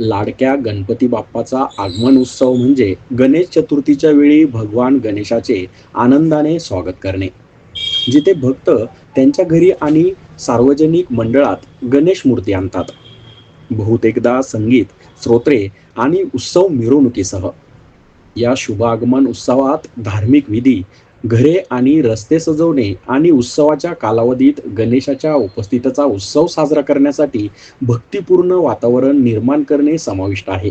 लाडक्या गणपती बाप्पाचा आगमन उत्सव म्हणजे गणेश चतुर्थीच्या वेळी भगवान गणेशाचे आनंदाने स्वागत करणे. जिथे भक्त त्यांच्या घरी आणि सार्वजनिक मंडळात गणेश मूर्ती आणतात. बहुतेकदा संगीत स्तोत्रे आणि उत्सव मिरवणुकीसह. या शुभ आगमन उत्सवात धार्मिक विधी घरे आणि रस्ते सजवणे आणि उत्सवाच्या कालावधीत गणेशाच्या उपस्थितीचा उत्सव साजरा करण्यासाठी भक्तिपूर्ण वातावरण निर्माण करणे समाविष्ट आहे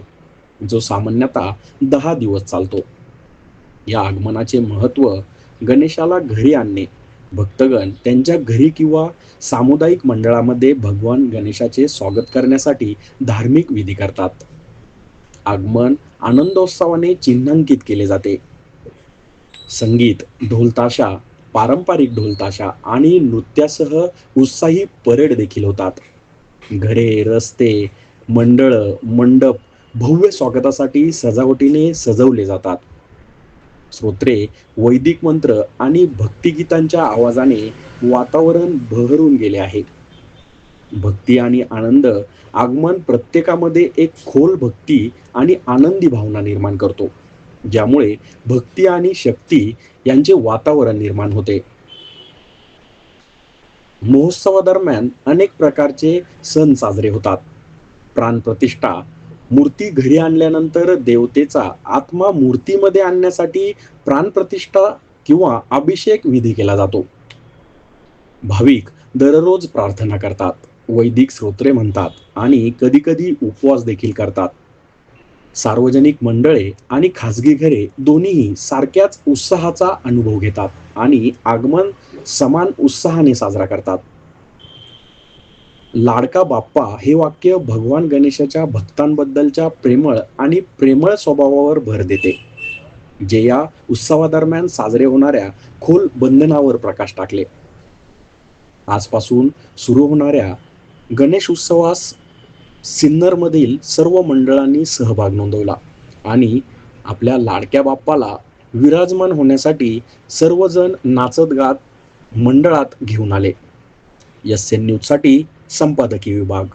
जो सामान्यतः दहा दिवस चालतो. या आगमनाचे महत्त्व गणेशाला घरी आणणे भक्तगण त्यांच्या घरी किंवा सामुदायिक मंडळामध्ये भगवान गणेशाचे स्वागत करण्यासाठी धार्मिक विधी करतात. आगमन आनंदोत्सवाने चिन्हांकित केले जाते. संगीत ढोलताशा पारंपरिक ढोलताशा आणि नृत्यासह उत्साही परेड देखील होतात. घरे रस्ते मंडळ मंडप भव्य स्वागतासाठी सजावटीने सजवले जातात. श्रोत्रे वैदिक मंत्र आणि भक्तिगीतांच्या आवाजाने वातावरण बहरून गेले आहे. भक्ती आणि आनंद आगमन प्रत्येकामध्ये एक खोल भक्ती आणि आनंदी भावना निर्माण करतो. ज्यामुळे भक्ती आणि शक्ती यांचे वातावरण निर्माण होते. महोत्सवादरम्यान अनेक प्रकारचे सण साजरे होतात. प्राणप्रतिष्ठा मूर्ती घरी आणल्यानंतर देवतेचा आत्मा मूर्तीमध्ये आणण्यासाठी प्राणप्रतिष्ठा किंवा अभिषेक विधी केला जातो. भाविक दररोज प्रार्थना करतात वैदिक स्तोत्रे म्हणतात आणि कधी कधी उपवास देखील करतात. सार्वजनिक मंडळे आणि खाजगी घरे दोन्हीही सारख्याच उत्साहाचा अनुभव घेतात आणि आगमन समान उत्साहाने साजरा करतात. लाडका बाप्पा हे वाक्य भगवान गणेशाच्या भक्तांबद्दलच्या प्रेमळ आणि प्रेमळ स्वभावावर भर देते. जे या उत्सवादरम्यान साजरे होणाऱ्या खोल बंधनावर प्रकाश टाकले. आजपासून सुरू होणाऱ्या गणेश उत्सवास सिन्नरमधील सर्व मंडळांनी सहभाग नोंदवला आणि आपल्या लाडक्या बाप्पाला विराजमान होण्यासाठी सर्वजण नाचत गात मंडळात घेऊन आले. एस एन न्यूजसाठी संपादकीय विभाग.